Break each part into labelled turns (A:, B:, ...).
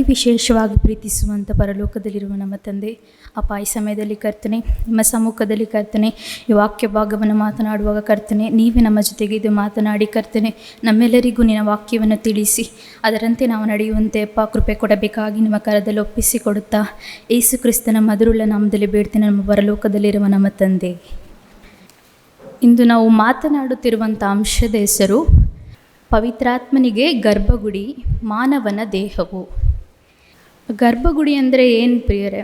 A: ಅತಿ ವಿಶೇಷವಾಗಿ ಪ್ರೀತಿಸುವಂಥ ಪರಲೋಕದಲ್ಲಿರುವ ನಮ್ಮ ತಂದೆ, ಅಪ್ಪ, ಈ ಸಮಯದಲ್ಲಿ ಕರ್ತನೆ, ನಿಮ್ಮ ಸಮ್ಮುಖದಲ್ಲಿ ಕರ್ತನೆ, ಈ ವಾಕ್ಯ ಭಾಗವನ್ನು ಮಾತನಾಡುವಾಗ ಕರ್ತನೆ, ನೀವೇ ನಮ್ಮ ಜೊತೆಗೆ ಇದು ಮಾತನಾಡಿ ಕರ್ತನೆ, ನಮ್ಮೆಲ್ಲರಿಗೂ ನಿನ್ನ ವಾಕ್ಯವನ್ನು ತಿಳಿಸಿ, ಅದರಂತೆ ನಾವು ನಡೆಯುವಂತೆ ಅಪ್ಪ ಕೃಪೆ ಕೊಡಬೇಕಾಗಿ ನಿಮ್ಮ ಕರದಲ್ಲಿ ಒಪ್ಪಿಸಿ ಕೊಡುತ್ತಾ ಯೇಸು ಕ್ರಿಸ್ತನ ಮಧುರುಳ್ಳ ನಾಮದಲ್ಲಿ ಬೇಡ್ತೇನೆ ನಮ್ಮ ಪರಲೋಕದಲ್ಲಿರುವ ನಮ್ಮ ತಂದೆ. ಇಂದು ನಾವು ಮಾತನಾಡುತ್ತಿರುವಂಥ ಅಂಶದ ಹೆಸರು, ಪವಿತ್ರಾತ್ಮನಿಗೆ ಗರ್ಭಗುಡಿ ಮಾನವನ ದೇಹವು. ಗರ್ಭಗುಡಿ ಅಂದರೆ ಏನು ಪ್ರಿಯರೇ?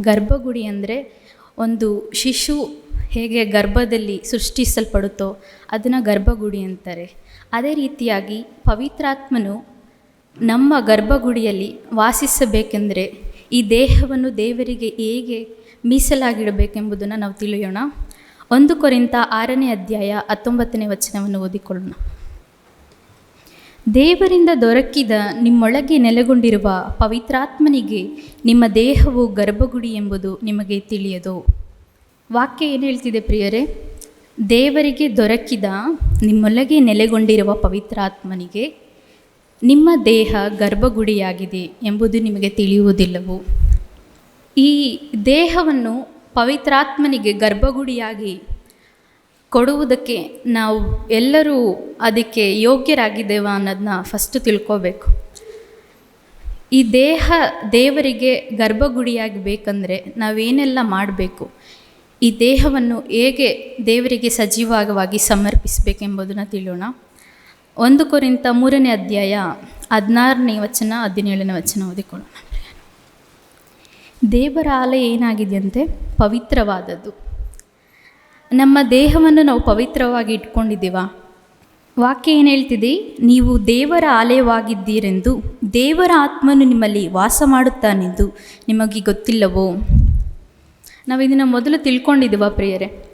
A: ಗರ್ಭಗುಡಿ ಅಂದರೆ ಒಂದು ಶಿಶು ಹೇಗೆ ಗರ್ಭದಲ್ಲಿ ಸೃಷ್ಟಿಸಲ್ಪಡುತ್ತೋ ಅದನ್ನು ಗರ್ಭಗುಡಿ ಅಂತಾರೆ. ಅದೇ ರೀತಿಯಾಗಿ ಪವಿತ್ರಾತ್ಮನು ನಮ್ಮ ಗರ್ಭಗುಡಿಯಲ್ಲಿ ವಾಸಿಸಬೇಕೆಂದರೆ ಈ ದೇಹವನ್ನು ದೇವರಿಗೆ ಹೇಗೆ ಮೀಸಲಾಗಿಡಬೇಕೆಂಬುದನ್ನು ನಾವು ತಿಳಿಯೋಣ. ಒಂದು ಕೊರಿಂತ ಆರನೇ ಅಧ್ಯಾಯ ಹತ್ತೊಂಬತ್ತನೇ ವಚನವನ್ನು ಓದಿಕೊಳ್ಳೋಣ. ದೇವರಿಂದ ದೊರಕಿದ ನಿಮ್ಮೊಳಗೆ ನೆಲೆಗೊಂಡಿರುವ ಪವಿತ್ರಾತ್ಮನಿಗೆ ನಿಮ್ಮ ದೇಹವು ಗರ್ಭಗುಡಿ ಎಂಬುದು ನಿಮಗೆ ತಿಳಿಯದು. ವಾಕ್ಯ ಏನು ಹೇಳ್ತಿದೆ ಪ್ರಿಯರೇ? ದೇವರಿಗೆ ದೊರಕಿದ ನಿಮ್ಮೊಳಗೆ ನೆಲೆಗೊಂಡಿರುವ ಪವಿತ್ರಾತ್ಮನಿಗೆ ನಿಮ್ಮ ದೇಹ ಗರ್ಭಗುಡಿಯಾಗಿದೆ ಎಂಬುದು ನಿಮಗೆ ತಿಳಿಯುವುದಿಲ್ಲವು? ಈ ದೇಹವನ್ನು ಪವಿತ್ರಾತ್ಮನಿಗೆ ಗರ್ಭಗುಡಿಯಾಗಿ ಕೊಡುವುದಕ್ಕೆ ನಾವು ಎಲ್ಲರೂ ಅದಕ್ಕೆ ಯೋಗ್ಯರಾಗಿದ್ದೇವೆ ಅನ್ನೋದನ್ನ ಫಸ್ಟು ತಿಳ್ಕೋಬೇಕು. ಈ ದೇಹ ದೇವರಿಗೆ ಗರ್ಭಗುಡಿಯಾಗಿ ಬೇಕಂದರೆ ನಾವೇನೆಲ್ಲ ಮಾಡಬೇಕು? ಈ ದೇಹವನ್ನು ಹೇಗೆ ದೇವರಿಗೆ ಸಜೀವವಾಗಿ ಸಮರ್ಪಿಸಬೇಕೆಂಬುದನ್ನು ತಿಳಿಯೋಣ. ಒಂದು ಕುರಿತ ಮೂರನೇ ಅಧ್ಯಾಯ ಹದಿನಾರನೇ ವಚನ, ಹದಿನೇಳನೇ ವಚನ ಓದಿಕೊಳ್ಳೋಣ. ದೇವರ ಆಲಯ ಏನಾಗಿದೆಯಂತೆ? ಪವಿತ್ರವಾದದ್ದು. ನಮ್ಮ ದೇಹವನ್ನು ನಾವು ಪವಿತ್ರವಾಗಿ ಇಟ್ಕೊಂಡಿದ್ದೀವ? ವಾಕ್ಯ ಏನು ಹೇಳ್ತಿದೆ? ನೀವು ದೇವರ ಆಲಯವಾಗಿದ್ದೀರೆಂದು ದೇವರ ಆತ್ಮನು ನಿಮ್ಮಲ್ಲಿ ವಾಸ ಮಾಡುತ್ತಾನೆಂದು ನಿಮಗೆ ಗೊತ್ತಿಲ್ಲವೋ? ನಾವು ಇದನ್ನು ಮೊದಲು ತಿಳ್ಕೊಂಡಿದ್ದೀವ ಪ್ರಿಯರೇ.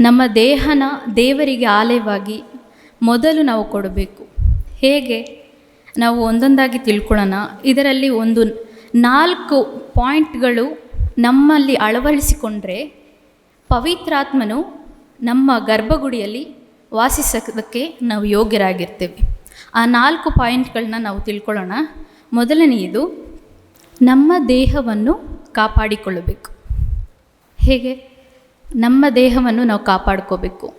A: ನಮ್ಮ ದೇಹನ ದೇವರಿಗೆ ಆಲಯವಾಗಿ ಮೊದಲು ನಾವು ಕೊಡಬೇಕು. ಹೇಗೆ? ನಾವು ಒಂದೊಂದಾಗಿ ತಿಳ್ಕೊಳ್ಳೋಣ. ಇದರಲ್ಲಿ ಒಂದು ನಾಲ್ಕು ಪಾಯಿಂಟ್ಗಳು ನಮ್ಮಲ್ಲಿ ಅಳವಡಿಸಿಕೊಂಡ್ರೆ ಪವಿತ್ರಾತ್ಮನು ನಮ್ಮ ಗರ್ಭಗುಡಿಯಲ್ಲಿ ವಾಸಿಸೋದಕ್ಕೆ ನಾವು ಯೋಗ್ಯರಾಗಿರ್ತೇವೆ. ಆ ನಾಲ್ಕು ಪಾಯಿಂಟ್ಗಳನ್ನ ನಾವು ತಿಳ್ಕೊಳ್ಳೋಣ. ಮೊದಲನೆಯದು, ನಮ್ಮ ದೇಹವನ್ನು ಕಾಪಾಡಿಕೊಳ್ಳಬೇಕು. ಹೇಗೆ? ನಮ್ಮ ದೇಹವನ್ನು ನಾವು ಕಾಪಾಡ್ಕೋಬೇಕು.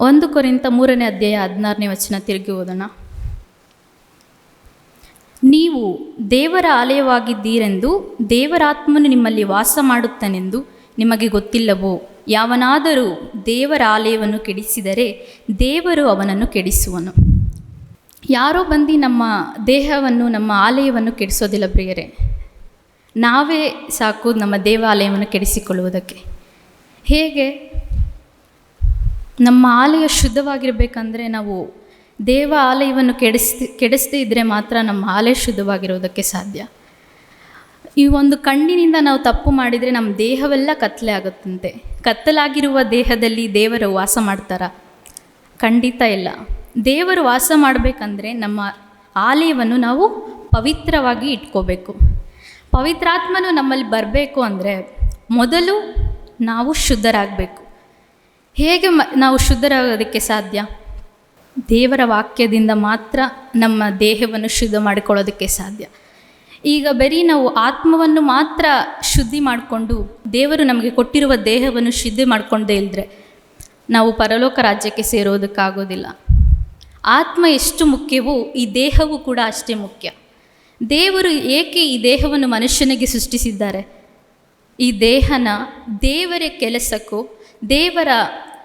A: ಒಂದು ಕೊರಿಂತ ಮೂರನೇ ಅಧ್ಯಾಯ ಹದಿನಾರನೇ ವಚನ ತಿರುಗಿ ಓದೋಣ. ನೀವು ದೇವರ ಆಲಯವಾಗಿದ್ದೀರೆಂದು ದೇವರಾತ್ಮನು ನಿಮ್ಮಲ್ಲಿ ವಾಸ ಮಾಡುತ್ತಾನೆಂದು ನಿಮಗೆ ಗೊತ್ತಿಲ್ಲವೋ? ಯಾವನಾದರೂ ದೇವರ ಆಲಯವನ್ನು ಕೆಡಿಸಿದರೆ ದೇವರು ಅವನನ್ನು ಕೆಡಿಸುವನು. ಯಾರೋ ಬಂದು ನಮ್ಮ ದೇಹವನ್ನು, ನಮ್ಮ ಆಲಯವನ್ನು ಕೆಡಿಸೋದಿಲ್ಲ ಪ್ರಿಯರೇ. ನಾವೇ ಸಾಕು ನಮ್ಮ ದೇವಾಲಯವನ್ನು ಕೆಡಿಸಿಕೊಳ್ಳುವುದಕ್ಕೆ. ಹೇಗೆ? ನಮ್ಮ ಆಲಯ ಶುದ್ಧವಾಗಿರಬೇಕಂದ್ರೆ ನಾವು ದೇವ ಆಲಯವನ್ನು ಕೆಡಿಸ್ತಿ, ಕೆಡಿಸದೇ ಇದ್ದರೆ ಮಾತ್ರ ನಮ್ಮ ಆಲಯ ಶುದ್ಧವಾಗಿರೋದಕ್ಕೆ ಸಾಧ್ಯ. ಈ ಒಂದು ಕಣ್ಣಿನಿಂದ ನಾವು ತಪ್ಪು ಮಾಡಿದರೆ ನಮ್ಮ ದೇಹವೆಲ್ಲ ಕತ್ತಲೆ ಆಗುತ್ತಂತೆ. ಕತ್ತಲಾಗಿರುವ ದೇಹದಲ್ಲಿ ದೇವರು ವಾಸ ಮಾಡ್ತಾರ? ಖಂಡಿತ ಇಲ್ಲ. ದೇವರು ವಾಸ ಮಾಡಬೇಕಂದ್ರೆ ನಮ್ಮ ಆಲಯವನ್ನು ನಾವು ಪವಿತ್ರವಾಗಿ ಇಟ್ಕೋಬೇಕು. ಪವಿತ್ರಾತ್ಮನು ನಮ್ಮಲ್ಲಿ ಬರಬೇಕು ಅಂದರೆ ಮೊದಲು ನಾವು ಶುದ್ಧರಾಗಬೇಕು. ಹೇಗೆ ಮ, ನಾವು ಶುದ್ಧರಾಗೋದಕ್ಕೆ ಸಾಧ್ಯ? ದೇವರ ವಾಕ್ಯದಿಂದ ಮಾತ್ರ ನಮ್ಮ ದೇಹವನ್ನು ಶುದ್ಧ ಮಾಡಿಕೊಳ್ಳೋದಕ್ಕೆ ಸಾಧ್ಯ. ಈಗ ಬರೀ ನಾವು ಆತ್ಮವನ್ನು ಮಾತ್ರ ಶುದ್ಧಿ ಮಾಡಿಕೊಂಡು ದೇವರು ನಮಗೆ ಕೊಟ್ಟಿರುವ ದೇಹವನ್ನು ಶುದ್ಧಿ ಮಾಡಿಕೊಂಡೇ ಇಲ್ಲದ್ರೆ ನಾವು ಪರಲೋಕ ರಾಜ್ಯಕ್ಕೆ ಸೇರೋದಕ್ಕಾಗೋದಿಲ್ಲ. ಆತ್ಮ ಎಷ್ಟು ಮುಖ್ಯವೋ ಈ ದೇಹವೂ ಕೂಡ ಅಷ್ಟೇ ಮುಖ್ಯ. ದೇವರು ಏಕೆ ಈ ದೇಹವನ್ನು ಮನುಷ್ಯನಿಗೆ ಸೃಷ್ಟಿಸಿದ್ದಾರೆ? ಈ ದೇಹನ ದೇವರ ಕೆಲಸಕ್ಕೂ, ದೇವರ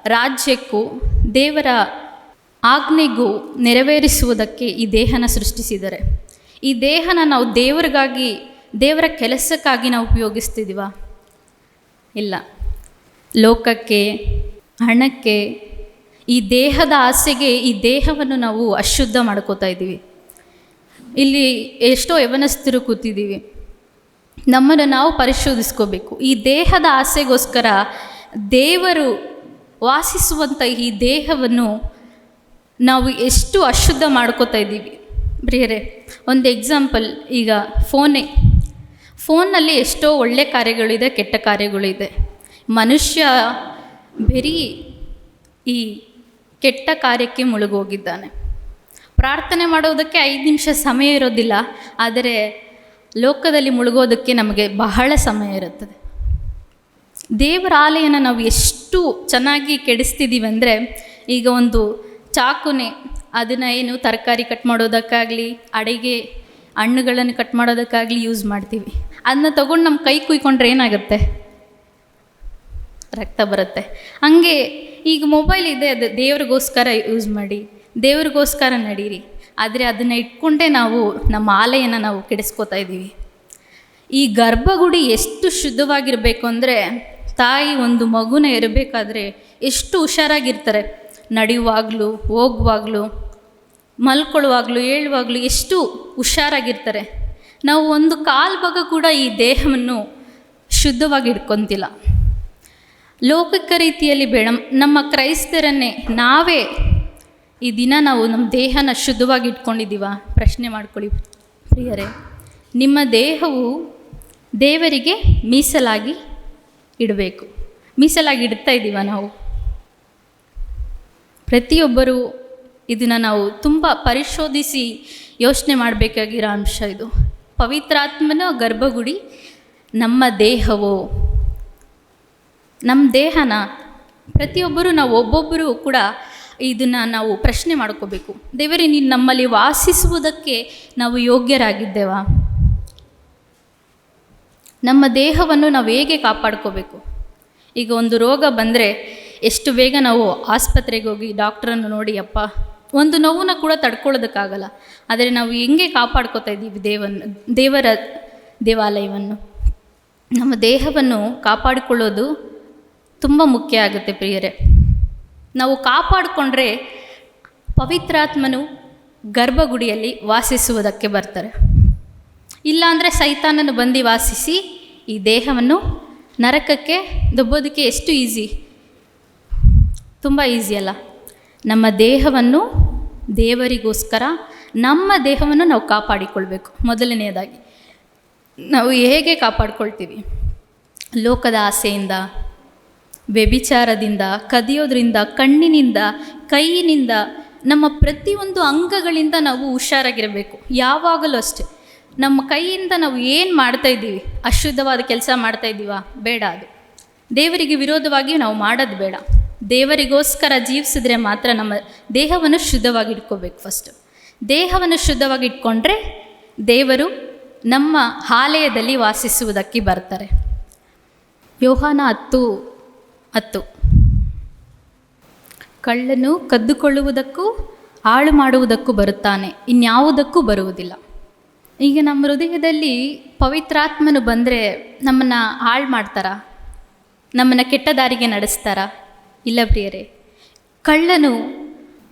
A: ರಾಜ್ಯಕ್ಕೂ, ದೇವರ ಆಜ್ಞೆಗೂ ನೆರವೇರಿಸುವುದಕ್ಕೆ ಈ ದೇಹನ ಸೃಷ್ಟಿಸಿದ್ದಾರೆ. ಈ ದೇಹನ ನಾವು ದೇವರಿಗಾಗಿ, ದೇವರ ಕೆಲಸಕ್ಕಾಗಿ ನಾವು ಉಪಯೋಗಿಸ್ತಿದ್ದೀವ ಇಲ್ಲ. ಲೋಕಕ್ಕೆ, ಹಣಕ್ಕೆ, ಈ ದೇಹದ ಆಸೆಗೆ ಈ ದೇಹವನ್ನು ನಾವು ಅಶುದ್ಧ ಮಾಡ್ಕೋತಾ ಇದ್ದೀವಿ. ಇಲ್ಲಿ ಎಷ್ಟೋ ಯವನಸ್ಥರು ಕೂತಿದ್ದೀವಿ. ನಮ್ಮನ್ನು ನಾವು ಪರಿಶೋಧಿಸ್ಕೋಬೇಕು. ಈ ದೇಹದ ಆಸೆಗೋಸ್ಕರ ದೇವರು ವಾಸಿಸುವಂಥ ಈ ದೇಹವನ್ನು ನಾವು ಎಷ್ಟು ಅಶುದ್ಧ ಮಾಡ್ಕೋತಾ ಇದ್ದೀವಿ. ಪ್ರಿಯರೇ, ಒಂದು ಎಕ್ಸಾಂಪಲ್ ಈಗ ಫೋನೇ ಫೋನ್ನಲ್ಲಿ ಎಷ್ಟೋ ಒಳ್ಳೆ ಕಾರ್ಯಗಳಿದೆ, ಕೆಟ್ಟ ಕಾರ್ಯಗಳಿದೆ. ಮನುಷ್ಯ ಬರೀ ಈ ಕೆಟ್ಟ ಕಾರ್ಯಕ್ಕೆ ಮುಳುಗೋಗಿದ್ದಾನೆ. ಪ್ರಾರ್ಥನೆ ಮಾಡೋದಕ್ಕೆ ಐದು ನಿಮಿಷ ಸಮಯ ಇರೋದಿಲ್ಲ, ಆದರೆ ಲೋಕದಲ್ಲಿ ಮುಳುಗೋದಕ್ಕೆ ನಮಗೆ ಬಹಳ ಸಮಯ ಇರುತ್ತದೆ. ದೇವರ ಆಲಯನ ನಾವು ಎಷ್ಟು ಚೆನ್ನಾಗಿ ಕೆಡಿಸ್ತಿದ್ದೀವಿ ಅಂದರೆ, ಈಗ ಒಂದು ಚಾಕುನೆ ಅದನ್ನು ಏನು ತರಕಾರಿ ಕಟ್ ಮಾಡೋದಕ್ಕಾಗಲಿ, ಅಡಿಗೆ ಹಣ್ಣುಗಳನ್ನು ಕಟ್ ಮಾಡೋದಕ್ಕಾಗಲಿ ಯೂಸ್ ಮಾಡ್ತೀವಿ. ಅದನ್ನ ತೊಗೊಂಡು ನಮ್ಮ ಕೈ ಕುಯ್ಕೊಂಡ್ರೆ ಏನಾಗುತ್ತೆ? ರಕ್ತ ಬರುತ್ತೆ. ಹಂಗೆ ಈಗ ಮೊಬೈಲ್ ಇದೆ, ಅದು ದೇವ್ರಿಗೋಸ್ಕರ ಯೂಸ್ ಮಾಡಿ, ದೇವ್ರಿಗೋಸ್ಕರ ನಡೀರಿ. ಆದರೆ ಅದನ್ನು ಇಟ್ಕೊಂಡೇ ನಾವು ನಮ್ಮ ಆಲಯನ ನಾವು ಕೆಡಿಸ್ಕೋತಾ ಇದ್ದೀವಿ. ಈ ಗರ್ಭಗುಡಿ ಎಷ್ಟು ಶುದ್ಧವಾಗಿರಬೇಕು ಅಂದರೆ ತಾಯಿ ಒಂದು ಮಗುನ ಇರಬೇಕಾದ್ರೆ ಎಷ್ಟು ಹುಷಾರಾಗಿರ್ತಾರೆ. ನಡೆಯುವಾಗಲೂ, ಹೋಗುವಾಗಲೂ, ಮಲ್ಕೊಳ್ಳುವಾಗಲೂ, ಏಳುವಾಗಲೂ ಎಷ್ಟು ಹುಷಾರಾಗಿರ್ತಾರೆ. ನಾವು ಒಂದು ಕಾಲು ಭಾಗ ಕೂಡ ಈ ದೇಹವನ್ನು ಶುದ್ಧವಾಗಿ ಇಟ್ಕೊತಿಲ್ಲ. ಲೌಕಿಕ ರೀತಿಯಲ್ಲಿ ಬೇಡ. ನಮ್ಮ ಕ್ರೈಸ್ತರನ್ನೇ ನಾವೇ ಈ ದಿನ ನಾವು ನಮ್ಮ ದೇಹನ ಶುದ್ಧವಾಗಿ ಇಟ್ಕೊಂಡಿದ್ದೀವ? ಪ್ರಶ್ನೆ ಮಾಡ್ಕೊಳ್ಳಿ. ಪ್ರಿಯರೇ, ನಿಮ್ಮ ದೇಹವು ದೇವರಿಗೆ ಮೀಸಲಾಗಿ ಇಡಬೇಕು. ಮೀಸಲಾಗಿ ಇಡ್ತಾ ಇದ್ದೀವ ನಾವು? ಪ್ರತಿಯೊಬ್ಬರು ಇದನ್ನು ನಾವು ತುಂಬ ಪರಿಶೋಧಿಸಿ ಯೋಚನೆ ಮಾಡಬೇಕಾಗಿರೋ ಅಂಶ ಇದು. ಪವಿತ್ರಾತ್ಮನ ಗರ್ಭಗುಡಿ ನಮ್ಮ ದೇಹವೋ? ನಮ್ಮ ದೇಹನ ಪ್ರತಿಯೊಬ್ಬರು ನಾವು ಒಬ್ಬೊಬ್ಬರು ಕೂಡ ಇದನ್ನು ನಾವು ಪ್ರಶ್ನೆ ಮಾಡ್ಕೋಬೇಕು. ದೇವರೇ, ನೀನು ನಮ್ಮಲ್ಲಿ ವಾಸಿಸುವುದಕ್ಕೆ ನಾವು ಯೋಗ್ಯರಾಗಿದ್ದೇವಾ? ನಮ್ಮ ದೇಹವನ್ನು ನಾವು ಹೇಗೆ ಕಾಪಾಡ್ಕೋಬೇಕು? ಈಗ ಒಂದು ರೋಗ ಬಂದರೆ ಎಷ್ಟು ಬೇಗ ನಾವು ಆಸ್ಪತ್ರೆಗೆ ಹೋಗಿ ಡಾಕ್ಟ್ರನ್ನು ನೋಡಿ, ಅಪ್ಪ, ಒಂದು ನೋವನ್ನ ಕೂಡ ತಡ್ಕೊಳ್ಳೋದಕ್ಕಾಗಲ್ಲ. ಆದರೆ ನಾವು ಹೆಂಗೆ ಕಾಪಾಡ್ಕೋತಾ ಇದ್ದೀವಿ ದೇವನ್ನು ದೇವರ ದೇವಾಲಯವನ್ನು? ನಮ್ಮ ದೇಹವನ್ನು ಕಾಪಾಡಿಕೊಳ್ಳೋದು ತುಂಬ ಮುಖ್ಯ ಆಗುತ್ತೆ ಪ್ರಿಯರೇ. ನಾವು ಕಾಪಾಡಿಕೊಂಡ್ರೆ ಪವಿತ್ರಾತ್ಮನು ಗರ್ಭಗುಡಿಯಲ್ಲಿ ವಾಸಿಸುವುದಕ್ಕೆ ಬರ್ತಾರೆ. ಇಲ್ಲಾಂದರೆ ಸೈತಾನನ್ನು ಬಂದು ವಾಸಿಸಿ ಈ ದೇಹವನ್ನು ನರಕಕ್ಕೆ ದೊಬ್ಬೋದಕ್ಕೆ ಎಷ್ಟು ಈಸಿ. ತುಂಬ ಅಲ್ಲ. ನಮ್ಮ ದೇಹವನ್ನು ದೇವರಿಗೋಸ್ಕರ ನಮ್ಮ ದೇಹವನ್ನು ನಾವು ಕಾಪಾಡಿಕೊಳ್ಬೇಕು. ಮೊದಲನೆಯದಾಗಿ, ನಾವು ಹೇಗೆ ಕಾಪಾಡಿಕೊಳ್ತೀವಿ? ಲೋಕದ ಆಸೆಯಿಂದ, ವ್ಯಭಿಚಾರದಿಂದ, ಕದಿಯೋದ್ರಿಂದ, ಕಣ್ಣಿನಿಂದ ಕೈಯಿನಿಂದ ನಮ್ಮ ಪ್ರತಿಯೊಂದು ಅಂಗಗಳಿಂದ ನಾವು ಹುಷಾರಾಗಿರಬೇಕು. ಯಾವಾಗಲೂ ಅಷ್ಟೆ. ನಮ್ಮ ಕೈಯಿಂದ ನಾವು ಏನು ಮಾಡ್ತಾ ಇದ್ದೀವಿ? ಅಶುದ್ಧವಾದ ಕೆಲಸ ಮಾಡ್ತಾ ಇದ್ದೀವಾ? ಬೇಡ ಅದು. ದೇವರಿಗೆ ವಿರೋಧವಾಗಿ ನಾವು ಮಾಡೋದು ಬೇಡ. ದೇವರಿಗೋಸ್ಕರ ಜೀವಿಸಿದ್ರೆ ಮಾತ್ರ ನಮ್ಮ ದೇಹವನ್ನು ಶುದ್ಧವಾಗಿ ಇಟ್ಕೋಬೇಕು ಫಸ್ಟು ದೇಹವನ್ನು ಶುದ್ಧವಾಗಿ ಇಟ್ಕೊಂಡ್ರೆ ದೇವರು ನಮ್ಮ ಆಲಯದಲ್ಲಿ ವಾಸಿಸುವುದಕ್ಕೆ ಬರ್ತಾರೆ. ಯೋಹಾನ ಹತ್ತು ಹತ್ತು. ಕಳ್ಳನು ಕದ್ದುಕೊಳ್ಳುವುದಕ್ಕೂ ಹಾಳು ಮಾಡುವುದಕ್ಕೂ ಬರುತ್ತಾನೆ, ಇನ್ಯಾವುದಕ್ಕೂ ಬರುವುದಿಲ್ಲ. ಈಗ ನಮ್ಮ ಹೃದಯದಲ್ಲಿ ಪವಿತ್ರಾತ್ಮನು ಬಂದರೆ ನಮ್ಮನ್ನು ಹಾಳು ಮಾಡ್ತಾರಾ? ನಮ್ಮನ್ನು ಕೆಟ್ಟ ದಾರಿಗೆ ನಡೆಸ್ತಾರಾ? ಇಲ್ಲ ಪ್ರಿಯರೇ, ಕಳ್ಳನು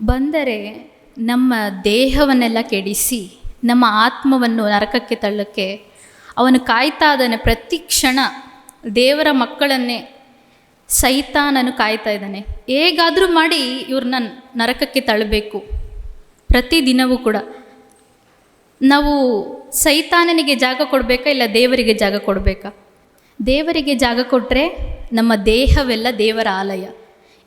A: ಬಂದರೆ ನಮ್ಮ ದೇಹವನ್ನೆಲ್ಲ ಕೆಡಿಸಿ, ನಮ್ಮ ಆತ್ಮವನ್ನು ನರಕಕ್ಕೆ ತಳ್ಳಕ್ಕೆ, ಅವನು ಕಾಯ್ತಾ ಇದ್ದಾನೆ. ಪ್ರತಿ ಕ್ಷಣ ದೇವರ ಮಕ್ಕಳನ್ನೇ ಸೈತಾನನು ಕಾಯ್ತಾ ಇದ್ದಾನೆ. ಹೇಗಾದರೂ ಮಾಡಿ ಇವ್ರನ್ನ ನರಕಕ್ಕೆ ತಳ್ಳಬೇಕು. ಪ್ರತಿದಿನವೂ ಕೂಡ. ನಾವು ಸೈತಾನನಿಗೆ ಜಾಗ ಕೊಡಬೇಕಾ ಇಲ್ಲ ದೇವರಿಗೆ ಜಾಗ ಕೊಡಬೇಕಾ? ದೇವರಿಗೆ ಜಾಗ ಕೊಟ್ಟರೆ ನಮ್ಮ ದೇಹವೆಲ್ಲ ದೇವರ ಆಲಯ.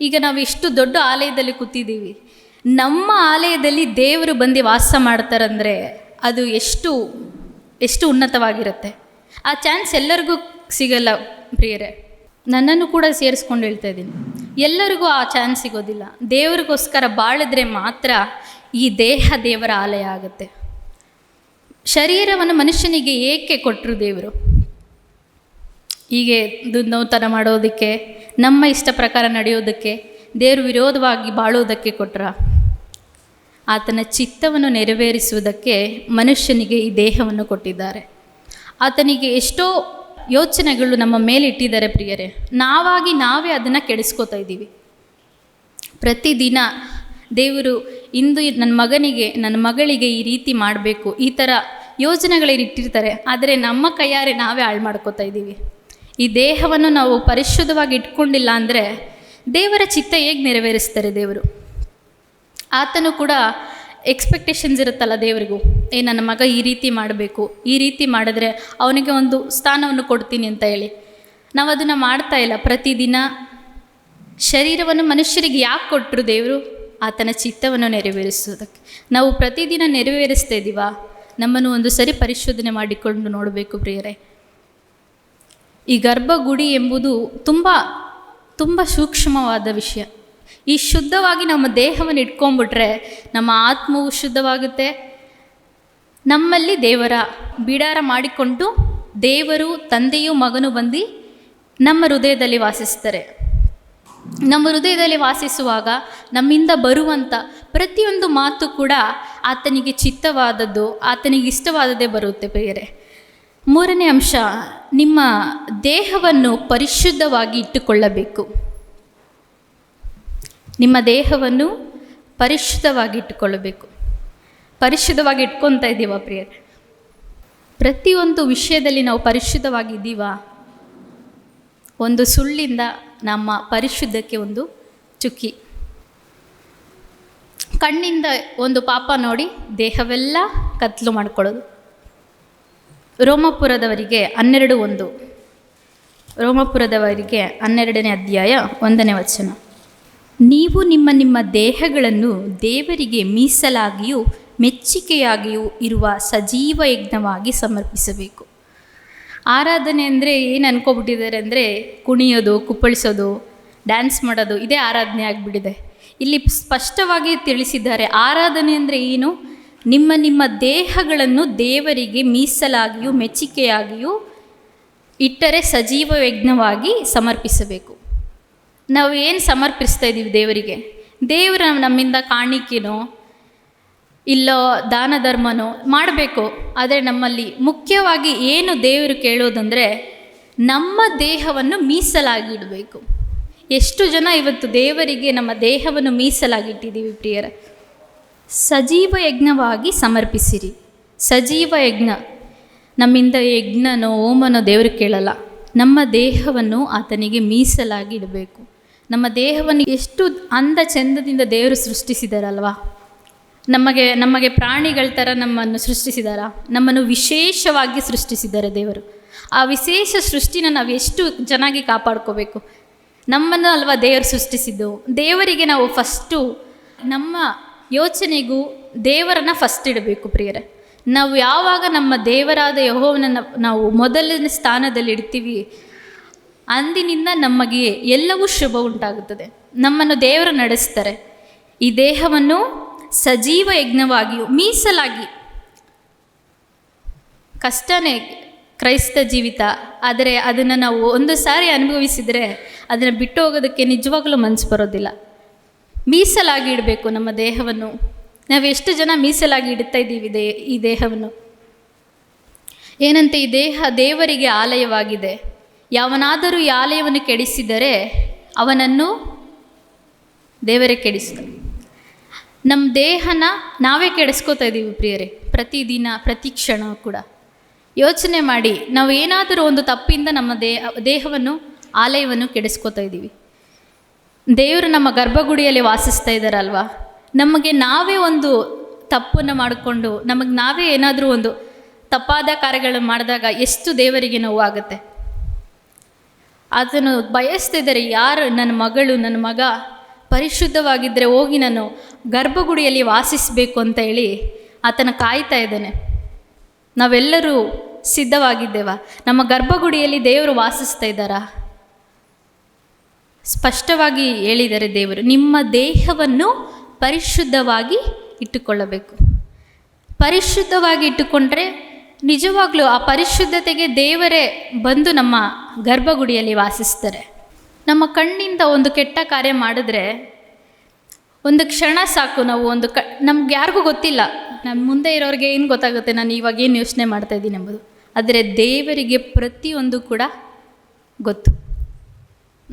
A: ಈಗ ನಾವು ಇಷ್ಟು ದೊಡ್ಡ ಆಲಯದಲ್ಲಿ ಕೂತಿದ್ದೀವಿ. ನಮ್ಮ ಆಲಯದಲ್ಲಿ ದೇವರು ಬಂದು ವಾಸ ಮಾಡ್ತಾರಂದರೆ ಅದು ಎಷ್ಟು ಎಷ್ಟು ಉನ್ನತವಾಗಿರುತ್ತೆ. ಆ ಚಾನ್ಸ್ ಎಲ್ಲರಿಗೂ ಸಿಗಲ್ಲ ಪ್ರಿಯರೇ. ನನ್ನನ್ನು ಕೂಡ ಸೇರಿಸ್ಕೊಂಡು ಹೇಳ್ತಾ ಇದ್ದೀನಿ. ಎಲ್ಲರಿಗೂ ಆ ಚಾನ್ಸ್ ಸಿಗೋದಿಲ್ಲ. ದೇವರಿಗೋಸ್ಕರ ಬಾಳಿದ್ರೆ ಮಾತ್ರ ಈ ದೇಹ ದೇವರ ಆಲಯ ಆಗುತ್ತೆ. ಶರೀರವನ್ನು ಮನುಷ್ಯನಿಗೆ ಏಕೆ ಕೊಟ್ಟರು ದೇವರು? ಹೀಗೆ ದುರ್ನೌತನ ಮಾಡೋದಕ್ಕೆ ನಮ್ಮ ಇಷ್ಟ ಪ್ರಕಾರ ನಡೆಯೋದಕ್ಕೆ, ದೇವರು ವಿರೋಧವಾಗಿ ಬಾಳುವುದಕ್ಕೆ ಕೊಟ್ಟರ ಆತನ ಚಿತ್ತವನ್ನು ನೆರವೇರಿಸುವುದಕ್ಕೆ ಮನುಷ್ಯನಿಗೆ ಈ ದೇಹವನ್ನು ಕೊಟ್ಟಿದ್ದಾರೆ. ಆತನಿಗೆ ಎಷ್ಟೋ ಯೋಚನೆಗಳು ನಮ್ಮ ಮೇಲೆ ಇಟ್ಟಿದ್ದಾರೆ ಪ್ರಿಯರೇ. ನಾವಾಗಿ ನಾವೇ ಅದನ್ನು ಕೆಡಿಸ್ಕೋತಾ ಇದ್ದೀವಿ. ಪ್ರತಿದಿನ ದೇವರು ಇಂದು ನನ್ನ ಮಗನಿಗೆ ನನ್ನ ಮಗಳಿಗೆ ಈ ರೀತಿ ಮಾಡಬೇಕು, ಈ ಥರ ಯೋಜನೆಗಳೇನು ಇಟ್ಟಿರ್ತಾರೆ ಆದರೆ ನಮ್ಮ ಕೈಯಾರೆ ನಾವೇ ಹಾಳು ಮಾಡ್ಕೋತಾ ಇದ್ದೀವಿ. ಈ ದೇಹವನ್ನು ನಾವು ಪರಿಶುದ್ಧವಾಗಿ ಇಟ್ಕೊಂಡಿಲ್ಲ ಅಂದರೆ ದೇವರ ಚಿತ್ತ ಹೇಗೆ ನೆರವೇರಿಸ್ತಾರೆ ದೇವರು? ಆತನು ಕೂಡ ಎಕ್ಸ್ಪೆಕ್ಟೇಷನ್ಸ್ ಇರುತ್ತಲ್ಲ ದೇವರಿಗೂ. ಏ, ನನ್ನ ಮಗ ಈ ರೀತಿ ಮಾಡಬೇಕು, ಈ ರೀತಿ ಮಾಡಿದ್ರೆ ಅವನಿಗೆ ಒಂದು ಸ್ಥಾನವನ್ನು ಕೊಡ್ತೀನಿ ಅಂತ ಹೇಳಿ. ನಾವು ಅದನ್ನು ಮಾಡ್ತಾ ಇಲ್ಲ. ಪ್ರತಿದಿನ ಶರೀರವನ್ನು ಮನುಷ್ಯರಿಗೆ ಯಾಕೆ ಕೊಟ್ಟರು ದೇವರು? ಆತನ ಚಿತ್ತವನ್ನು ನೆರವೇರಿಸೋದಕ್ಕೆ ನಾವು ಪ್ರತಿದಿನ ನೆರವೇರಿಸ್ತಾ ಇದ್ದೀವಾ ನಮ್ಮನ್ನು ಒಂದು ಸರಿ ಪರಿಶೋಧನೆ ಮಾಡಿಕೊಂಡು ನೋಡಬೇಕು ಪ್ರಿಯರೇ. ಈ ಗರ್ಭಗುಡಿ ಎಂಬುದು ತುಂಬ ತುಂಬ ಸೂಕ್ಷ್ಮವಾದ ವಿಷಯ. ಈ ಶುದ್ಧವಾಗಿ ನಮ್ಮ ದೇಹವನ್ನು ಇಟ್ಕೊಂಡ್ಬಿಟ್ರೆ ನಮ್ಮ ಆತ್ಮವು ಶುದ್ಧವಾಗುತ್ತೆ. ನಮ್ಮಲ್ಲಿ ದೇವರ ಬಿಡಾರ ಮಾಡಿಕೊಂಡು ದೇವರು ತಂದೆಯು ಮಗನು ಬಂದು ನಮ್ಮ ಹೃದಯದಲ್ಲಿ ವಾಸಿಸ್ತಾರೆ. ನಮ್ಮ ಹೃದಯದಲ್ಲಿ ವಾಸಿಸುವಾಗ ನಮ್ಮಿಂದ ಬರುವಂಥ ಪ್ರತಿಯೊಂದು ಮಾತು ಕೂಡ ಆತನಿಗೆ ಚಿತ್ತವಾದದ್ದು, ಆತನಿಗೆ ಇಷ್ಟವಾದದ್ದೇ ಬರುತ್ತೆ ಪ್ರಿಯರೇ. ಮೂರನೇ ಅಂಶ, ನಿಮ್ಮ ದೇಹವನ್ನು ಪರಿಶುದ್ಧವಾಗಿ ಇಟ್ಟುಕೊಳ್ಳಬೇಕು. ನಿಮ್ಮ ದೇಹವನ್ನು ಪರಿಶುದ್ಧವಾಗಿ ಇಟ್ಟುಕೊಳ್ಳಬೇಕು. ಪರಿಶುದ್ಧವಾಗಿ ಇಟ್ಕೊತಾ ಇದ್ದೀವ ಪ್ರಿಯರ್? ಪ್ರತಿಯೊಂದು ವಿಷಯದಲ್ಲಿ ನಾವು ಪರಿಶುದ್ಧವಾಗಿದ್ದೀವ ಒಂದು ಸುಳ್ಳಿಂದ ನಮ್ಮ ಪರಿಶುದ್ಧಕ್ಕೆ ಒಂದು ಚುಕ್ಕಿ. ಕಣ್ಣಿಂದ ಒಂದು ಪಾಪ ನೋಡಿ ದೇಹವೆಲ್ಲ ಕತ್ಲು ಮಾಡ್ಕೊಳ್ಳೋದು. ರೋಮಪುರದವರಿಗೆ ಹನ್ನೆರಡು ಒಂದು. ರೋಮಪುರದವರಿಗೆ ಹನ್ನೆರಡನೇ ಅಧ್ಯಾಯ ಒಂದನೇ ವಚನ. ನೀವು ನಿಮ್ಮ ನಿಮ್ಮ ದೇಹಗಳನ್ನು ದೇವರಿಗೆ ಮೀಸಲಾಗಿಯೂ ಮೆಚ್ಚಿಕೆಯಾಗಿಯೂ ಇರುವ ಸಜೀವ ಯಜ್ಞವಾಗಿ ಸಮರ್ಪಿಸಬೇಕು. ಆರಾಧನೆ ಅಂದರೆ ಏನು ಅನ್ಕೊಬಿಟ್ಟಿದ್ದಾರೆ ಅಂದರೆ ಕುಣಿಯೋದು, ಕುಪ್ಪಳಿಸೋದು ಡ್ಯಾನ್ಸ್ ಮಾಡೋದು, ಇದೇ ಆರಾಧನೆ ಆಗಿಬಿಟ್ಟಿದೆ. ಇಲ್ಲಿ ಸ್ಪಷ್ಟವಾಗಿ ತಿಳಿಸಿದ್ದಾರೆ ಆರಾಧನೆ ಅಂದರೆ ಏನು? ನಿಮ್ಮ ನಿಮ್ಮ ದೇಹಗಳನ್ನು ದೇವರಿಗೆ ಮೀಸಲಾಗಿಯೂ ಮೆಚ್ಚಿಕೆಯಾಗಿಯೂ ಇಟ್ಟರೆ ಸಜೀವ ಯಜ್ಞವಾಗಿ ಸಮರ್ಪಿಸಬೇಕು. ನಾವು ಏನು ಸಮರ್ಪಿಸ್ತಾ ಇದ್ದೀವಿ ದೇವರಿಗೆ? ದೇವರ ನಮ್ಮಿಂದ ಕಾಣಿಕೆನೋ ಇಲ್ಲೋ ದಾನ ಧರ್ಮನೋ ಮಾಡಬೇಕು. ಆದರೆ ನಮ್ಮಲ್ಲಿ ಮುಖ್ಯವಾಗಿ ಏನು ದೇವರು ಕೇಳೋದಂದರೆ ನಮ್ಮ ದೇಹವನ್ನು ಮೀಸಲಾಗಿ ಇಡಬೇಕು ಎಷ್ಟು ಜನ ಇವತ್ತು ದೇವರಿಗೆ ನಮ್ಮ ದೇಹವನ್ನು ಮೀಸಲಾಗಿಟ್ಟಿದ್ದೀವಿ ಪ್ರಿಯರ? ಸಜೀವ ಯಜ್ಞವಾಗಿ ಸಮರ್ಪಿಸಿರಿ. ಸಜೀವ ಯಜ್ಞ. ನಮ್ಮಿಂದ ಯಜ್ಞನೋ ಓಮನೋ ದೇವರು ಕೇಳಲ್ಲ. ನಮ್ಮ ದೇಹವನ್ನು ಆತನಿಗೆ ಮೀಸಲಾಗಿ ಇಡಬೇಕು. ನಮ್ಮ ದೇಹವನ್ನು ಎಷ್ಟು ಅಂದ ಚಂದದಿಂದ ದೇವರು ಸೃಷ್ಟಿಸಿದಾರಲ್ವಾ? ನಮಗೆ ನಮಗೆ ಪ್ರಾಣಿಗಳ ಥರ ನಮ್ಮನ್ನು ಸೃಷ್ಟಿಸಿದಾರ? ನಮ್ಮನ್ನು ವಿಶೇಷವಾಗಿ ಸೃಷ್ಟಿಸಿದ್ದಾರೆ ದೇವರು. ಆ ವಿಶೇಷ ಸೃಷ್ಟಿನ ನಾವು ಎಷ್ಟು ಚೆನ್ನಾಗಿ ಕಾಪಾಡ್ಕೋಬೇಕು? ನಮ್ಮನ್ನು ಅಲ್ವಾ ದೇವರು ಸೃಷ್ಟಿಸಿದ್ದು? ದೇವರಿಗೆ ನಾವು ಫಸ್ಟು ನಮ್ಮ ಯೋಚನೆಗೂ ದೇವರನ್ನು ಫಸ್ಟ್ ಇಡಬೇಕು ಪ್ರಿಯರೇ. ನಾವು ಯಾವಾಗ ನಮ್ಮ ದೇವರಾದ ಯಹೋವನನ್ನು ನಾವು ಮೊದಲನೇ ಸ್ಥಾನದಲ್ಲಿ ಇಡ್ತೀವಿ, ಅಂದಿನಿಂದ ನಮಗೆ ಎಲ್ಲವೂ ಶುಭ ಉಂಟಾಗುತ್ತದೆ. ನಮ್ಮನ್ನು ದೇವರು ನಡೆಸ್ತಾರೆ. ಈ ದೇಹವನ್ನು ಸಜೀವ ಯಜ್ಞವಾಗಿಯೂ ಮೀಸಲಾಗಿ, ಕಷ್ಟನೇ ಕ್ರೈಸ್ತ ಜೀವಿತ, ಆದರೆ ಅದನ್ನು ನಾವು ಒಂದು ಸಾರಿ ಅನುಭವಿಸಿದರೆ ಅದನ್ನು ಬಿಟ್ಟು ಹೋಗೋದಕ್ಕೆ ನಿಜವಾಗ್ಲೂ ಮನಸ್ಸು ಬರೋದಿಲ್ಲ. ಮೀಸಲಾಗಿ ಇಡಬೇಕು ನಮ್ಮ ದೇಹವನ್ನು. ನಾವು ಎಷ್ಟು ಜನ ಮೀಸಲಾಗಿ ಇಡ್ತಾ ಇದ್ದೀವಿ ದೇ, ಈ ದೇಹವನ್ನು. ಏನಂತೆ, ಈ ದೇಹ ದೇವರಿಗೆ ಆಲಯವಾಗಿದೆ. ಯಾವನಾದರೂ ಈ ಆಲಯವನ್ನು ಕೆಡಿಸಿದರೆ ಅವನನ್ನು ದೇವರೇ ಕೆಡಿಸಿದ ನಮ್ಮ ದೇಹನ ನಾವೇ ಕೆಡಿಸ್ಕೋತಾ ಇದ್ದೀವಿ ಪ್ರಿಯರೇ, ಪ್ರತಿದಿನ, ಪ್ರತಿ ಕ್ಷಣ ಕೂಡ. ಯೋಚನೆ ಮಾಡಿ, ನಾವು ಏನಾದರೂ ಒಂದು ತಪ್ಪಿಂದ ನಮ್ಮ ದೇಹ, ದೇಹವನ್ನು, ಆಲಯವನ್ನು ಕೆಡಿಸ್ಕೋತಾ ಇದ್ದೀವಿ. ದೇವರು ನಮ್ಮ ಗರ್ಭಗುಡಿಯಲ್ಲಿ ವಾಸಿಸ್ತಾ ಇದ್ದಾರಲ್ವಾ? ನಮಗೆ ನಾವೇ ಒಂದು ತಪ್ಪನ್ನು ಮಾಡಿಕೊಂಡು, ನಮಗೆ ನಾವೇ ಏನಾದರೂ ಒಂದು ತಪ್ಪಾದ ಕಾರ್ಯಗಳನ್ನು ಮಾಡಿದಾಗ ಎಷ್ಟು ದೇವರಿಗೆ ನೋವಾಗುತ್ತೆ? ಅದನ್ನು ಬಯಸ್ತಿದ್ದಾರೆ ಯಾರು ನನ್ನ ಮಗಳು, ನನ್ನ ಮಗ ಪರಿಶುದ್ಧವಾಗಿದ್ದರೆ ಹೋಗಿ ನಾನು ಗರ್ಭಗುಡಿಯಲ್ಲಿ ವಾಸಿಸಬೇಕು ಅಂತ ಹೇಳಿ ಆತನ ಕಾಯ್ತಾ ಇದ್ದಾನೆ. ನಾವೆಲ್ಲರೂ ಸಿದ್ಧವಾಗಿದ್ದೇವಾ? ನಮ್ಮ ಗರ್ಭಗುಡಿಯಲ್ಲಿ ದೇವರು ವಾಸಿಸ್ತಾ ಇದ್ದಾರಾ? ಸ್ಪಷ್ಟವಾಗಿ ಹೇಳಿದ್ದಾರೆ ದೇವರು, ನಿಮ್ಮ ದೇಹವನ್ನು ಪರಿಶುದ್ಧವಾಗಿ ಇಟ್ಟುಕೊಳ್ಳಬೇಕು. ಪರಿಶುದ್ಧವಾಗಿ ಇಟ್ಟುಕೊಂಡ್ರೆ ನಿಜವಾಗ್ಲೂ ಆ ಪರಿಶುದ್ಧತೆಗೆ ದೇವರೇ ಬಂದು ನಮ್ಮ ಗರ್ಭಗುಡಿಯಲ್ಲಿ ವಾಸಿಸ್ತಾರೆ. ನಮ್ಮ ಕಣ್ಣಿಂದ ಒಂದು ಕೆಟ್ಟ ಕಾರ್ಯ ಮಾಡಿದ್ರೆ ಒಂದು ಕ್ಷಣ ಸಾಕು ನಾವು ಒಂದು ಕ, ನಮ್ಗೆ ಯಾರಿಗೂ ಗೊತ್ತಿಲ್ಲ. ನಮ್ಮ ಮುಂದೆ ಇರೋರಿಗೆ ಏನು ಗೊತ್ತಾಗುತ್ತೆ? ನಾನು ಇವಾಗ ಏನು ಯೋಚನೆ ಮಾಡ್ತಾ ಇದ್ದೀನಿ ಎಂಬುದು. ಆದರೆ ದೇವರಿಗೆ ಪ್ರತಿಯೊಂದು ಕೂಡ ಗೊತ್ತು.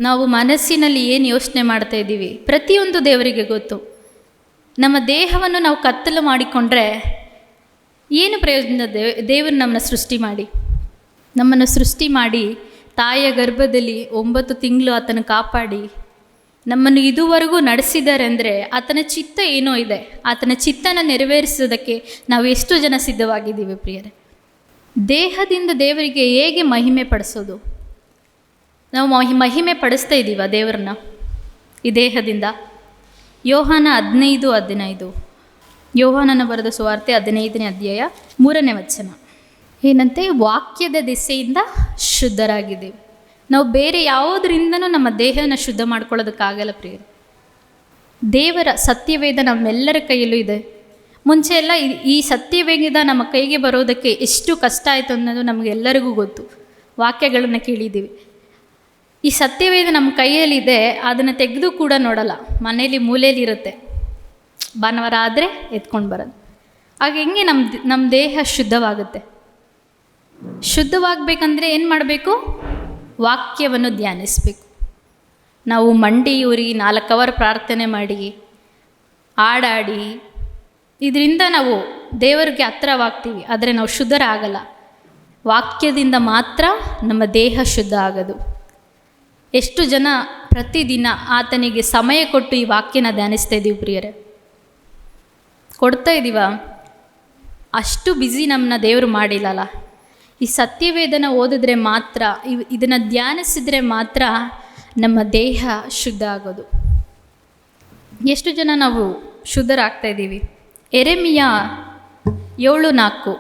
A: ನಾವು ಮನಸ್ಸಿನಲ್ಲಿ ಏನು ಯೋಚನೆ ಮಾಡ್ತಾ ಇದ್ದೀವಿ? ಪ್ರತಿಯೊಂದು ದೇವರಿಗೆ ಗೊತ್ತು. ನಮ್ಮ ದೇಹವನ್ನು ನಾವು ಕತ್ತಲು ಮಾಡಿಕೊಂಡ್ರೆ ಏನು ಪ್ರಯೋಜನ ದೇವ್ ದೇವರು ನಮ್ಮನ್ನು ಸೃಷ್ಟಿ ಮಾಡಿ? ನಮ್ಮನ್ನು ಸೃಷ್ಟಿ ಮಾಡಿ ತಾಯಿಯ ಗರ್ಭದಲ್ಲಿ ಒಂಬತ್ತು ತಿಂಗಳು ಆತನ ಕಾಪಾಡಿ, ನಮ್ಮನ್ನು ಇದುವರೆಗೂ ನಡೆಸಿದ್ದಾರೆ ಅಂದರೆ ಆತನ ಚಿತ್ತ ಏನೋ ಇದೆ. ಆತನ ಚಿತ್ತನ ನೆರವೇರಿಸೋದಕ್ಕೆ ನಾವು ಎಷ್ಟು ಜನ ಸಿದ್ಧವಾಗಿದ್ದೀವಿ ಪ್ರಿಯರೇ? ದೇಹದಿಂದ ದೇವರಿಗೆ ಹೇಗೆ ಮಹಿಮೆ ಪಡಿಸೋದು? ನಾವು ಮಹಿ ಮಹಿಮೆ ಪಡಿಸ್ತಾ ಇದ್ದೀವ ದೇವರನ್ನ ಈ ದೇಹದಿಂದ. ಯೋಹಾನ ಹದಿನೈದು ಹದಿನೈದು. ಯೋಹಾನನ ಬರೆದ ಸುವಾರ್ತೆ ಹದಿನೈದನೇ ಅಧ್ಯಾಯ ಮೂರನೇ ವಚನ. ಏನಂತೆ? ವಾಕ್ಯದ ದಿಸೆಯಿಂದ ಶುದ್ಧರಾಗಿದ್ದೀವಿ. ನಾವು ಬೇರೆ ಯಾವುದರಿಂದನೂ ನಮ್ಮ ದೇಹನ ಶುದ್ಧ ಮಾಡ್ಕೊಳ್ಳೋದಕ್ಕಾಗಲ್ಲ ಪ್ರಿಯರೇ. ದೇವರ ಸತ್ಯವೇದ ನಮ್ಮೆಲ್ಲರ ಕೈಯಲ್ಲೂ ಇದೆ. ಮುಂಚೆ ಎಲ್ಲ ಈ ಸತ್ಯವೇದ ನಮ್ಮ ಕೈಗೆ ಬರೋದಕ್ಕೆ ಎಷ್ಟು ಕಷ್ಟ ಆಯಿತು ಅನ್ನೋದು ನಮಗೆಲ್ಲರಿಗೂ ಗೊತ್ತು. ವಾಕ್ಯಗಳನ್ನು ಕೇಳಿದ್ದೀವಿ. ಈ ಸತ್ಯವೇದ ನಮ್ಮ ಕೈಯಲ್ಲಿದೆ, ಅದನ್ನು ತೆಗೆದು ಕೂಡ ನೋಡಲ್ಲ. ಮನೇಲಿ ಮೂಲೆಯಲ್ಲಿ ಇರುತ್ತೆ. ಭಾನುವಾರ ಆದರೆ ಎತ್ಕೊಂಡು ಬರೋದು. ಆಗ ಹೆಂಗೆ ನಮ್ಮ ನಮ್ಮ ದೇಹ ಶುದ್ಧವಾಗುತ್ತೆ? ಶುದ್ಧವಾಗಬೇಕಂದ್ರೆ ಏನು ಮಾಡಬೇಕು? ವಾಕ್ಯವನ್ನು ಧ್ಯಾನಿಸಬೇಕು. ನಾವು ಮಂಡಿ ಊರಿ ನಾಲ್ಕು ಅವರ್ ಪ್ರಾರ್ಥನೆ ಮಾಡಿ, ಹಾಡಾಡಿ, ಇದರಿಂದ ನಾವು ದೇವರಿಗೆ ಹತ್ರವಾಗ್ತೀವಿ, ಆದರೆ ನಾವು ಶುದ್ಧರಾಗಲ್ಲ. ವಾಕ್ಯದಿಂದ ಮಾತ್ರ ನಮ್ಮ ದೇಹ ಶುದ್ಧ ಆಗೋದು. ಎಷ್ಟು ಜನ ಪ್ರತಿದಿನ ಆತನಿಗೆ ಸಮಯ ಕೊಟ್ಟು ಈ ವಾಕ್ಯನ ಧ್ಯಾನಿಸ್ತಾ ಇದ್ದೀವಿ ಪ್ರಿಯರೇ? ಕೊಡ್ತಾ ಇದ್ದೀವ? ಅಷ್ಟು ಬ್ಯುಸಿ ನಮ್ಮನ್ನ ದೇವರು ಮಾಡಿಲ್ಲಲ್ಲ. ಈ ಸತ್ಯವೇದನ ಓದಿದ್ರೆ ಮಾತ್ರ ಇವ್ ಇದನ್ನು ಧ್ಯಾನಿಸಿದ್ರೆ ಮಾತ್ರ ನಮ್ಮ ದೇಹ ಶುದ್ಧ ಆಗೋದು. ಎಷ್ಟು ಜನ ನಾವು ಶುದ್ಧರಾಗ್ತಾ ಇದ್ದೀವಿ? ಎರೆಮಿಯ ಏಳು ನಾಲ್ಕು.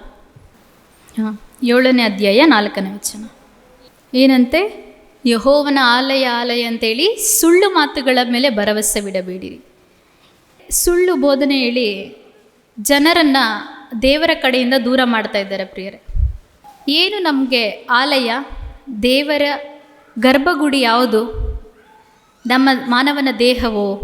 A: ಹಾಂ, ಏಳನೇ ಅಧ್ಯಾಯ ನಾಲ್ಕನೇ ವಚನ. ಏನಂತೆ? ಯಹೋವನ ಆಲಯ ಆಲಯ ಅಂತೇಳಿ ಸುಳ್ಳು ಮಾತುಗಳ ಮೇಲೆ ಭರವಸೆ ಬಿಡಬೇಡಿರಿ. ಸುಳ್ಳು ಬೋಧನೆ ಹೇಳಿ ಜನರನ್ನು ದೇವರ ಕಡೆಯಿಂದ ದೂರ ಮಾಡ್ತಾ ಇದ್ದಾರೆ ಪ್ರಿಯರೇ. ಏನು ನಮಗೆ ಆಲಯ, ದೇವರ ಗರ್ಭಗುಡಿ ಯಾವುದು? ನಮ್ಮ ಮಾನವನ ದೇಹವೋ?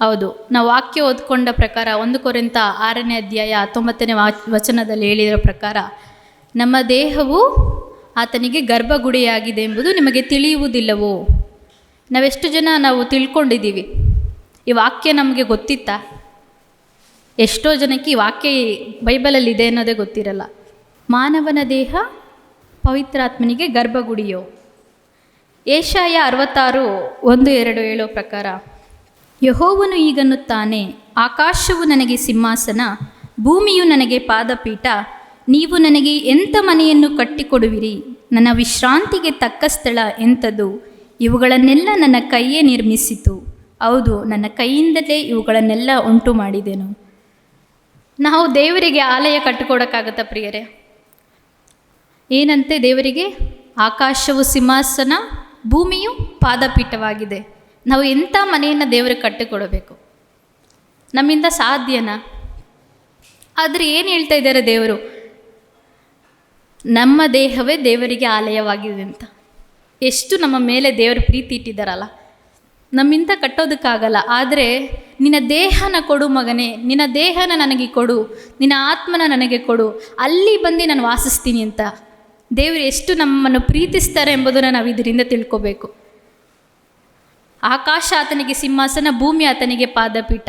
A: ಹೌದು, ನಾವು ವಾಕ್ಯ ಓದ್ಕೊಂಡ ಪ್ರಕಾರ ಒಂದು ಕೊರೆಂತ ಆರನೇ ಅಧ್ಯಾಯ ಹತ್ತೊಂಬತ್ತನೇ ವಚನದಲ್ಲಿ ಹೇಳಿರೋ ಪ್ರಕಾರ ನಮ್ಮ ದೇಹವು ಆತನಿಗೆ ಗರ್ಭಗುಡಿಯಾಗಿದೆ ಎಂಬುದು ನಿಮಗೆ ತಿಳಿಯುವುದಿಲ್ಲವೋ? ನಾವೆಷ್ಟು ಜನ ನಾವು ತಿಳ್ಕೊಂಡಿದ್ದೀವಿ. ಈ ವಾಕ್ಯ ನಮಗೆ ಗೊತ್ತಿತ್ತಾ? ಎಷ್ಟೋ ಜನಕ್ಕೆ ಈ ವಾಕ್ಯ ಬೈಬಲಲ್ಲಿದೆ ಅನ್ನೋದೇ ಗೊತ್ತಿರಲ್ಲ. ಮಾನವನ ದೇಹ ಪವಿತ್ರಾತ್ಮನಿಗೆ ಗರ್ಭಗುಡಿಯೋ? ಏಷಾಯ ಅರವತ್ತಾರು, ಒಂದು, ಎರಡು ಹೇಳೋ ಪ್ರಕಾರ, ಯಹೋವನು ಈಗನ್ನುತ್ತಾನೆ ಆಕಾಶವು ನನಗೆ ಸಿಂಹಾಸನ, ಭೂಮಿಯು ನನಗೆ ಪಾದಪೀಠ ನೀವು ನನಗೆ ಎಂಥ ಮನೆಯನ್ನು ಕಟ್ಟಿಕೊಡುವಿರಿ? ನನ್ನ ವಿಶ್ರಾಂತಿಗೆ ತಕ್ಕ ಸ್ಥಳ ಎಂಥದ್ದು ಇವುಗಳನ್ನೆಲ್ಲ ನನ್ನ ಕೈಯೇ ನಿರ್ಮಿಸಿತು. ಹೌದು, ನನ್ನ ಕೈಯಿಂದಲೇ ಇವುಗಳನ್ನೆಲ್ಲ ಉಂಟು ಮಾಡಿದೆನು ನಾವು ದೇವರಿಗೆ ಆಲಯ ಕಟ್ಟಿಕೊಡೋಕ್ಕಾಗತ್ತ ಪ್ರಿಯರೇ? ಏನಂತೆ ದೇವರಿಗೆ? ಆಕಾಶವು ಸಿಂಹಾಸನ, ಭೂಮಿಯು ಪಾದಪೀಠವಾಗಿದೆ. ನಾವು ಎಂಥ ಮನೆಯನ್ನು ದೇವರಿಗೆ ಕಟ್ಟಿಕೊಡಬೇಕು? ನಮ್ಮಿಂದ ಸಾಧ್ಯನಾ? ಆದರೆ ಏನು ಹೇಳ್ತಾ ಇದ್ದಾರೆ ದೇವರು? ನಮ್ಮ ದೇಹವೇ ದೇವರಿಗೆ ಆಲಯವಾಗಿದೆ ಅಂತ ಎಷ್ಟು ನಮ್ಮ ಮೇಲೆ ದೇವರ ಪ್ರೀತಿ ಇಟ್ಟಿದ್ದಾರಲ್ಲ. ನಮ್ಮಿಂದ ಕಟ್ಟೋದಕ್ಕಾಗಲ್ಲ, ಆದರೆ ನಿನ್ನ ದೇಹನ ಕೊಡು ಮಗನೇ, ನಿನ್ನ ದೇಹನ ನನಗೆ ಕೊಡು, ನಿನ್ನ ಆತ್ಮನ ನನಗೆ ಕೊಡು, ಅಲ್ಲಿ ಬಂದು ನಾನು ವಾಸಿಸ್ತೀನಿ ಅಂತ. ದೇವರು ಎಷ್ಟು ನಮ್ಮನ್ನು ಪ್ರೀತಿಸ್ತಾರೆ ಎಂಬುದನ್ನು ನಾವು ಇದರಿಂದ ತಿಳ್ಕೊಬೇಕು. ಆಕಾಶ ಆತನಿಗೆ ಸಿಂಹಾಸನ, ಭೂಮಿ ಆತನಿಗೆ ಪಾದಪೀಠ.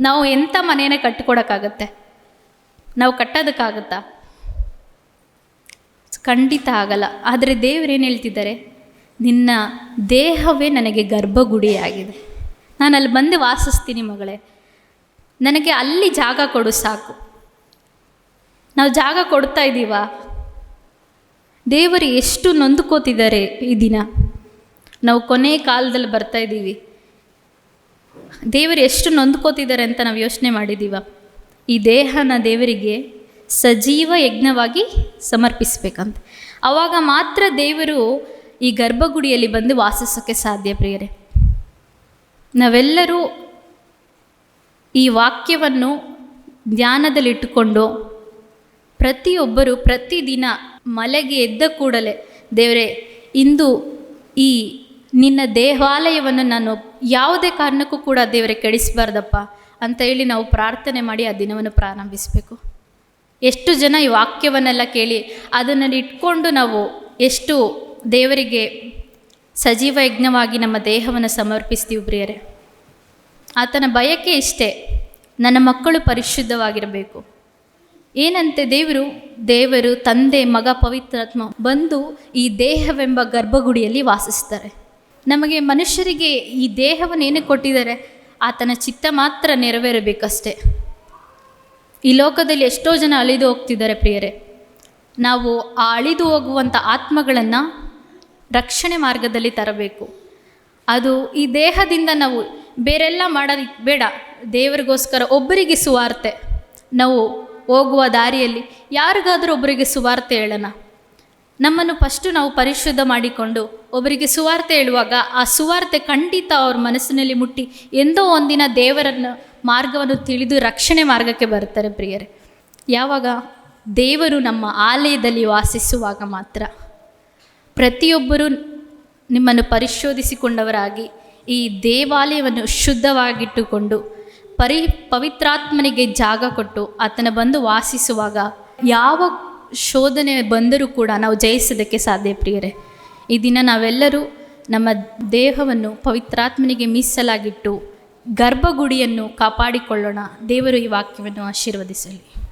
A: ನಾವು ಎಂಥ ಮನೆಯನ್ನು ಕಟ್ಟಿಕೊಡೋಕ್ಕಾಗತ್ತೆ? ನಾವು ಕಟ್ಟೋದಕ್ಕಾಗತ್ತಾ? ಖಂಡಿತ ಆಗಲ್ಲ. ಆದರೆ ದೇವರೇನು ಹೇಳ್ತಿದ್ದಾರೆ? ನಿನ್ನ ದೇಹವೇ ನನಗೆ ಗರ್ಭಗುಡಿಯಾಗಿದೆ. ನಾನು ಅಲ್ಲಿ ಬಂದು ವಾಸಿಸ್ತೀನಿ ಮಗಳೇ. ನನಗೆ ಅಲ್ಲಿ ಜಾಗ ಕೊಡು ಸಾಕು. ನಾವು ಜಾಗ ಕೊಡ್ತಾ ಇದ್ದೀವಾ ದೇವರು ಎಷ್ಟು ನೊಂದ್ಕೋತಿದ್ದಾರೆ ಈ ದಿನ? ನಾವು ಕೊನೆ ಕಾಲದಲ್ಲಿ ಬರ್ತಾ ಇದ್ದೀವಿ ದೇವರು ಎಷ್ಟು ನೊಂದ್ಕೋತಿದ್ದಾರೆ ಅಂತ ನಾವು ಯೋಚನೆ ಮಾಡಿದ್ದೀವ ಈ ದೇಹನ ದೇವರಿಗೆ ಸಜೀವ ಯಜ್ಞವಾಗಿ ಸಮರ್ಪಿಸ್ಬೇಕಂತ. ಆವಾಗ ಮಾತ್ರ ದೇವರು ಈ ಗರ್ಭಗುಡಿಯಲ್ಲಿ ಬಂದು ವಾಸಿಸೋಕ್ಕೆ ಸಾಧ್ಯ ಪ್ರಿಯರೇ. ನಾವೆಲ್ಲರೂ ಈ ವಾಕ್ಯವನ್ನು ಧ್ಯಾನದಲ್ಲಿಟ್ಟುಕೊಂಡು ಪ್ರತಿಯೊಬ್ಬರು ಪ್ರತಿದಿನ ಮಲೆಗೆ ಎದ್ದ ಕೂಡಲೇ, ದೇವರೇ, ಇಂದು ಈ ನಿನ್ನ ದೇವಾಲಯವನ್ನು ನಾನು ಯಾವುದೇ ಕಾರಣಕ್ಕೂ ಕೂಡ ದೇವರೇ ಕೆಡಿಸಬಾರ್ದಪ್ಪ ಅಂತ ಹೇಳಿ ನಾವು ಪ್ರಾರ್ಥನೆ ಮಾಡಿ ಆ ದಿನವನ್ನು ಪ್ರಾರಂಭಿಸಬೇಕು. ಎಷ್ಟು ಜನ ಈ ವಾಕ್ಯವನ್ನೆಲ್ಲ ಕೇಳಿ ಅದನ್ನು ಇಟ್ಕೊಂಡು ನಾವು ಎಷ್ಟು ದೇವರಿಗೆ ಸಜೀವ ಯಜ್ಞವಾಗಿ ನಮ್ಮ ದೇಹವನ್ನು ಸಮರ್ಪಿಸ್ತೀವಿ ಪ್ರಿಯರೇ. ಆತನ ಬಯಕೆ ಇಷ್ಟೇ, ನನ್ನ ಮಕ್ಕಳು ಪರಿಶುದ್ಧವಾಗಿರಬೇಕು. ಏನಂತೆ ದೇವರು? ದೇವರು, ತಂದೆ, ಮಗ ಪವಿತ್ರಾತ್ಮ ಬಂದು ಈ ದೇಹವೆಂಬ ಗರ್ಭಗುಡಿಯಲ್ಲಿ ವಾಸಿಸ್ತಾರೆ. ನಮಗೆ ಮನುಷ್ಯರಿಗೆ ಈ ದೇಹವನ್ನು ಏನಕ್ಕೆ ಕೊಟ್ಟಿದ್ದಾರೆ, ಆತನ ಚಿತ್ತ ಮಾತ್ರ ನೆರವೇರಬೇಕಷ್ಟೇ. ಈ ಲೋಕದಲ್ಲಿ ಎಷ್ಟೋ ಜನ ಅಳಿದು ಹೋಗ್ತಿದ್ದಾರೆ ಪ್ರಿಯರೇ. ನಾವು ಆ ಅಳಿದು ಹೋಗುವಂಥ ಆತ್ಮಗಳನ್ನು ರಕ್ಷಣೆ ಮಾರ್ಗದಲ್ಲಿ ತರಬೇಕು. ಅದು ಈ ದೇಹದಿಂದ ನಾವು ಬೇರೆಲ್ಲ ಮಾಡೋದಕ್ಕೆ ಬೇಡ. ದೇವರಿಗೋಸ್ಕರ ಒಬ್ಬರಿಗೆ ಸುವಾರ್ತೆ. ನಾವು ಹೋಗುವ ದಾರಿಯಲ್ಲಿ ಯಾರಿಗಾದರೂ ಒಬ್ಬರಿಗೆ ಸುವಾರ್ತೆ ಹೇಳೋಣ. ನಮ್ಮನ್ನು ಫಸ್ಟು ನಾವು ಪರಿಶುದ್ಧ ಮಾಡಿಕೊಂಡು ಒಬ್ಬರಿಗೆ ಸುವಾರ್ತೆ ಹೇಳುವಾಗ ಆ ಸುವಾರ್ತೆ ಖಂಡಿತ ಅವ್ರ ಮನಸ್ಸಿನಲ್ಲಿ ಮುಟ್ಟಿ, ಎಂದೋ ಒಂದಿನ ದೇವರನ್ನು ಮಾರ್ಗವನ್ನು ತಿಳಿದು ರಕ್ಷಣೆ ಮಾರ್ಗಕ್ಕೆ ಬರ್ತಾರೆ ಪ್ರಿಯರೇ. ಯಾವಾಗ ದೇವರು ನಮ್ಮ ಆಲಯದಲ್ಲಿ ವಾಸಿಸುವಾಗ ಮಾತ್ರ ಪ್ರತಿಯೊಬ್ಬರೂ ನಿಮ್ಮನ್ನು ಪರಿಶೋಧಿಸಿಕೊಂಡವರಾಗಿ ಈ ದೇವಾಲಯವನ್ನು ಶುದ್ಧವಾಗಿಟ್ಟುಕೊಂಡು ಪರಿ ಪವಿತ್ರಾತ್ಮನಿಗೆ ಜಾಗ ಕೊಟ್ಟು ಆತನ ಬಂದು ವಾಸಿಸುವಾಗ ಯಾವ ಶೋಧನೆ ಬಂದರೂ ಕೂಡ ನಾವು ಜಯಿಸೋದಕ್ಕೆ ಸಾಧ್ಯ ಪ್ರಿಯರೇ. ಈ ದಿನ ನಾವೆಲ್ಲರೂ ನಮ್ಮ ದೇಹವನ್ನು ಪವಿತ್ರಾತ್ಮನಿಗೆ ಮೀಸಲಾಗಿಟ್ಟು ಗರ್ಭಗುಡಿಯನ್ನು ಕಾಪಾಡಿಕೊಳ್ಳೋಣ. ದೇವರು ಈ ವಾಕ್ಯವನ್ನು ಆಶೀರ್ವದಿಸಲಿ.